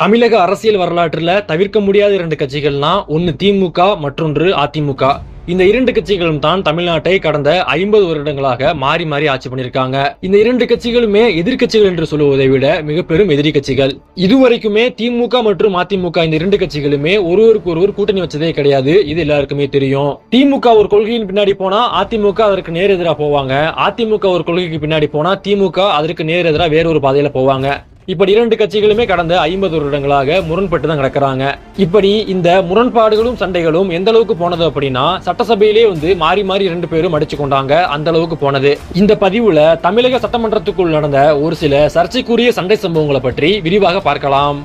தமிழக அரசியல் வரலாற்றுல தவிர்க்க முடியாத இரண்டு கட்சிகள்னா ஒன்னு திமுக மற்றொன்று அதிமுக. இந்த இரண்டு கட்சிகளும் தான் தமிழ்நாட்டை கடந்த ஐம்பது வருடங்களாக மாறி மாறி ஆட்சி பண்ணியிருக்காங்க. இந்த இரண்டு கட்சிகளுமே எதிர்க்கட்சிகள் என்று சொல்லுவதை விட மிக பெரும் எதிரி கட்சிகள். இதுவரைக்குமே திமுக மற்றும் அதிமுக இந்த இரண்டு கட்சிகளுமே ஒருவருக்கு ஒருவர் கூட்டணி வச்சதே கிடையாது. இது எல்லாருக்குமே தெரியும். திமுக ஒரு கொள்கையின் பின்னாடி போனா அதிமுக அதற்கு நேர் எதிராக போவாங்க. அதிமுக ஒரு கொள்கைக்கு பின்னாடி போனா திமுக அதற்கு நேர் எதிராக வேறொரு பாதையில போவாங்க. இப்படி இரண்டு கட்சிகளுமே கடந்த ஐம்பது வருடங்களாக முரண்பட்டு தான் கிடக்கிறாங்க. இப்படி இந்த முரண்பாடுகளும் சண்டைகளும் எந்த அளவுக்கு போனது அப்படின்னா சட்டசபையிலே வந்து மாறி மாறி ரெண்டு பேரும் அடிச்சு கொண்டாங்க அந்த அளவுக்கு போனது. இந்த பதிவுல தமிழக சட்டமன்றத்துக்குள் நடந்த ஒரு சில சர்ச்சைக்குரிய சண்டை சம்பவங்களை பற்றி விரிவாக பார்க்கலாம்.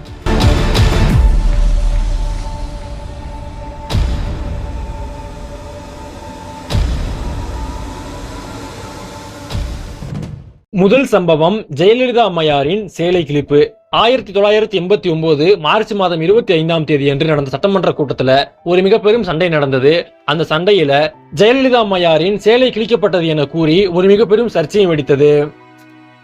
முதல் சம்பவம் ஜெயலலிதா அம்மையாரின் சேலை கிழிப்பு. ஆயிரத்தி தொள்ளாயிரத்தி எண்பத்தி ஒன்பது மார்ச் மாதம் இருபத்தி ஐந்தாம் தேதி என்று நடந்த சட்டமன்ற கூட்டத்துல ஒரு மிக பெரும் சண்டை நடந்தது. அந்த சண்டையில ஜெயலலிதா அம்மையாரின் சேலை கிழிக்கப்பட்டது என கூறி ஒரு மிக பெரும் சர்ச்சையும் வெடித்தது.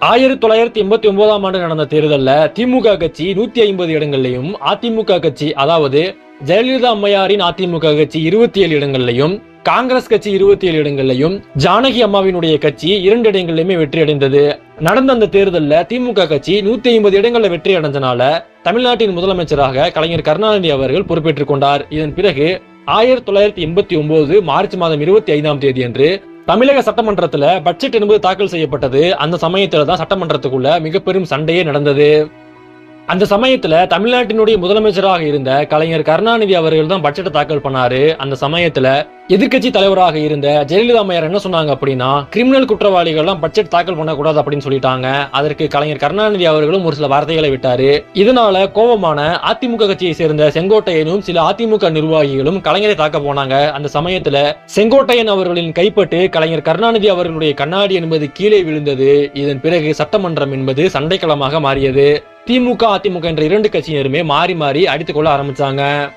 ஆயிரத்தி தொள்ளாயிரத்தி எண்பத்தி ஒன்பதாம் ஆண்டு நடந்த தேர்தலில் திமுக கட்சி நூத்தி ஐம்பது இடங்கள்லையும் அதிமுக கட்சி அதாவது ஜெயலலிதா அம்மையாரின் அதிமுக கட்சி இருபத்தி ஏழு இடங்கள்லையும் காங்கிரஸ் கட்சி இருபத்தி ஏழு இடங்கள்லையும் ஜானகி அம்மாவினுடைய கட்சி இரண்டு இடங்களிலுமே வெற்றி அடைந்தது நடந்த அந்த தேர்தலில் திமுக கட்சி நூத்தி ஐம்பது இடங்களில் வெற்றி அடைஞ்சனால தமிழ்நாட்டின் முதலமைச்சராக கலைஞர் கருணாநிதி அவர்கள் பொறுப்பேற்றுக் கொண்டார். இதன் பிறகு ஆயிரத்தி தொள்ளாயிரத்தி எண்பத்தி ஒன்பது மார்ச் மாதம் இருபத்தி ஐந்தாம் தேதி அன்று தமிழக சட்டமன்றத்துல பட்ஜெட் என்பது தாக்கல் செய்யப்பட்டது. அந்த சமயத்துல தான் சட்டமன்றத்துக்குள்ள மிக பெரும் சண்டையே நடந்தது. அந்த சமயத்துல தமிழ்நாட்டினுடைய முதலமைச்சராக இருந்த கலைஞர் கருணாநிதி அவர்கள் தான் பட்ஜெட்டை தாக்கல் பண்ணாரு. அந்த சமயத்துல எதிர்க்கட்சி தலைவராக இருந்த ஜெயலலிதா அம்மையார் என்ன சொன்னாங்க அப்படின்னா கிரிமினல் குற்றவாளிகள்லாம் பட்ஜெட் தாக்கல் பண்ணக்கூடாது அப்படின்னு சொல்லிட்டாங்க. அதற்கு கலைஞர் கருணாநிதி அவர்களும் ஒரு சில வார்த்தைகளை விட்டாரு. இதனால கோபமான அதிமுக கட்சியை சேர்ந்த செங்கோட்டையனும் சில அதிமுக நிர்வாகிகளும் கலைஞரை தாக்க போனாங்க. அந்த சமயத்துல செங்கோட்டையன் அவர்களின் கைப்பட்டு கலைஞர் கருணாநிதி அவர்களுடைய கண்ணாடி என்பது கீழே விழுந்தது. இதன் பிறகு சட்டமன்றம் என்பது சண்டைக்களமாக மாறியது. திமுக அதிமுக என்ற இரண்டு கட்சியினருமே மாறி மாறி அடித்துக் கொள்ள ஆரம்பிச்சாங்க.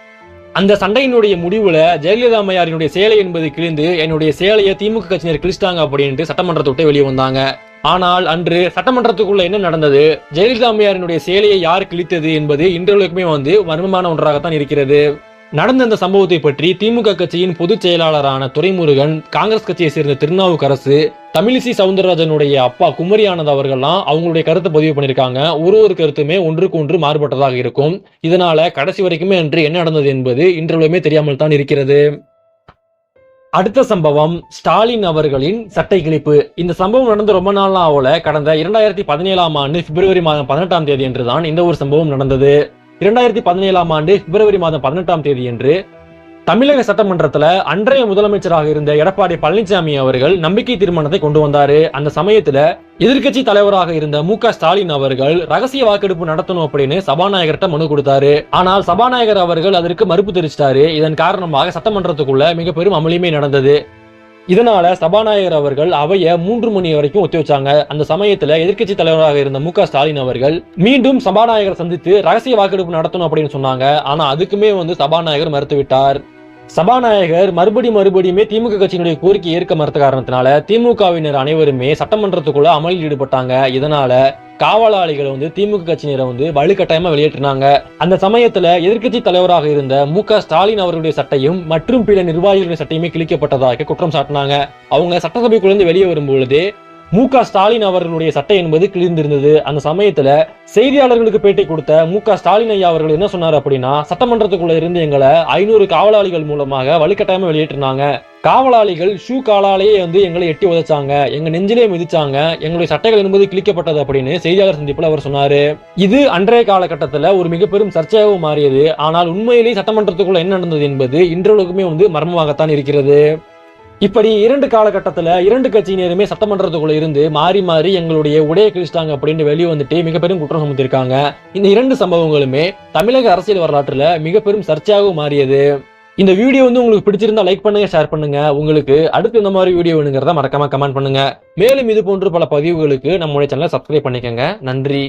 அந்த சண்டையினுடைய முடிவுல ஜெயலலிதா அம்மையாரினுடைய சேலை என்பது கிழிந்து என்னுடைய சேலையை திமுக கட்சியினர் கிழிச்சிட்டாங்க அப்படின்ட்டு சட்டமன்றத்தை விட்டு வெளியே வந்தாங்க. ஆனால் அன்று சட்டமன்றத்துக்குள்ள என்ன நடந்தது? ஜெயலலிதா அம்மையாரினுடைய சேலையை யார் கிழித்தது என்பது இன்றளவுக்குமே வந்து மர்மமான ஒன்றாகத்தான் இருக்கிறது. நடந்த இந்த சம்பவத்தை பற்றி திமுக கட்சியின் பொதுச் செயலாளரான துரைமுருகன் காங்கிரஸ் கட்சியை சேர்ந்த திருநாவுக்கரசு தமிழிசை சவுந்தரராஜனுடைய அப்பா குமரி ஆனந்த் அவர்கள்லாம் அவங்களுடைய கருத்தை பதிவு பண்ணியிருக்காங்க. ஒரு ஒரு கருத்துமே ஒன்றுக்கு ஒன்று மாறுபட்டதாக இருக்கும். இதனால கடைசி வரைக்குமே அன்று என்ன நடந்தது என்பது இன்றளவுமே தெரியாமல் தான் இருக்கிறது. அடுத்த சம்பவம் ஸ்டாலின் அவர்களின் சட்டை கிழிப்பு. இந்த சம்பவம் நடந்து ரொம்ப நாள் ஆகல. கடந்த இரண்டாயிரத்தி பதினேழாம் ஆண்டு பிப்ரவரி மாதம் பதினெட்டாம் தேதி என்று தான் இந்த ஒரு சம்பவம் நடந்தது. இரண்டாயிரத்தி பதினேழாம் ஆண்டு பிப்ரவரி மாதம் பதினெட்டாம் தேதி என்று தமிழக சட்டமன்றத்துல அன்றைய முதலமைச்சராக இருந்த எடப்பாடி பழனிசாமி அவர்கள் நம்பிக்கை தீர்மானத்தை கொண்டு வந்தாரு. அந்த சமயத்துல எதிர்க்கட்சி தலைவராக இருந்த மு க ஸ்டாலின் அவர்கள் ரகசிய வாக்கெடுப்பு நடத்தணும் அப்படின்னு சபாநாயகர்கிட்ட மனு கொடுத்தாரு. ஆனால் சபாநாயகர் அவர்கள் அதற்கு மறுப்பு தெரிவிச்சிட்டாரு. இதன் காரணமாக சட்டமன்றத்துக்குள்ள மிக பெரும் அமளியுமே நடந்தது. இதனால சபாநாயகர் அவர்கள் அவைய மூன்று மணி வரைக்கும் ஒத்தி வச்சாங்க. அந்த சமயத்துல எதிர்க்கட்சி தலைவராக இருந்த மு ஸ்டாலின் அவர்கள் மீண்டும் சபாநாயகர் சந்தித்து ரகசிய வாக்கெடுப்பு நடத்தணும் அப்படின்னு சொன்னாங்க. ஆனா அதுக்குமே வந்து சபாநாயகர் மறுத்துவிட்டார். சபாநாயகர் மறுபடி மறுபடியுமே திமுக கட்சியினுடைய கோரிக்கை ஏற்க மறுத்த காரணத்தினால திமுகவினர் அனைவருமே சட்டமன்றத்துக்குள்ள அமலில் ஈடுபட்டாங்க. இதனால காவலாளிகளை வந்து திமுக கட்சியினரை வந்து வலுக்கட்டாயமா வெளியேற்றினாங்க. அந்த சமயத்துல எதிர்க்கட்சி தலைவராக இருந்த மு க ஸ்டாலின் அவர்களுடைய சட்டையும் மற்றும் பிற நிர்வாகிகளுடைய சட்டையுமே கிழிக்கப்பட்டதாக குற்றம் சாட்டினாங்க. அவங்க சட்டசபைக்குள்ளேருந்து வெளியே வரும்பொழுது மு ஸ்டாலின் அவர்களுடைய சட்டை என்பது கிழிந்திருந்தது. அந்த சமயத்துல செய்தியாளர்களுக்கு பேட்டி கொடுத்த மு ஸ்டாலின் ஐயா அவர்கள் என்ன சொன்னார் அப்படின்னா சட்டமன்றத்துக்குள்ள இருந்து எங்களை ஐநூறு காவலாளிகள் மூலமாக வலுக்கட்டாயமா வெளியேற்றினாங்க. காவலாளிகள் ஷூ காலாலேயே வந்து எங்களை எட்டி உதைச்சாங்க. எங்க நெஞ்சிலே மிதிச்சாங்க. எங்களுடைய சட்டைகள் என்பது கிழிக்கப்பட்டது அப்படின்னு செய்தியாளர் சந்திப்புல அவர் சொன்னாரு. இது அன்றைய காலகட்டத்தில் ஒரு மிக பெரும் சர்ச்சையாகவும் மாறியது. ஆனால் உண்மையிலேயே சட்டமன்றத்துக்குள்ள என்ன நடந்தது என்பது இன்றளவுக்குமே வந்து மர்மமாகத்தான் இருக்கிறது. இப்படி இரண்டு காலகட்டத்தில் இரண்டு கட்சியினருமே சட்டமன்றத்துக்குள்ள இருந்து மாறி மாறி எங்களுடைய உடைய கிழிச்சிட்டாங்க அப்படின்னு வெளியே வந்துட்டு மிகப்பெரும் குற்றம் சுமத்திருக்காங்க. இந்த இரண்டு சம்பவங்களுமே தமிழக அரசியல் வரலாற்றுல மிக பெரும் சர்ச்சையாகவும் மாறியது. இந்த வீடியோ வந்து உங்களுக்கு பிடிச்சிருந்தா லைக் பண்ணுங்க ஷேர் பண்ணுங்க. உங்களுக்கு அடுத்து இந்த மாதிரி வீடியோ வேணுங்கிறத மறக்காம கமெண்ட் பண்ணுங்க. மேலும் இது போன்று பல பதிவுகளுக்கு நம்முடைய சேனலை சப்ஸ்கிரைப் பண்ணிக்கோங்க. நன்றி.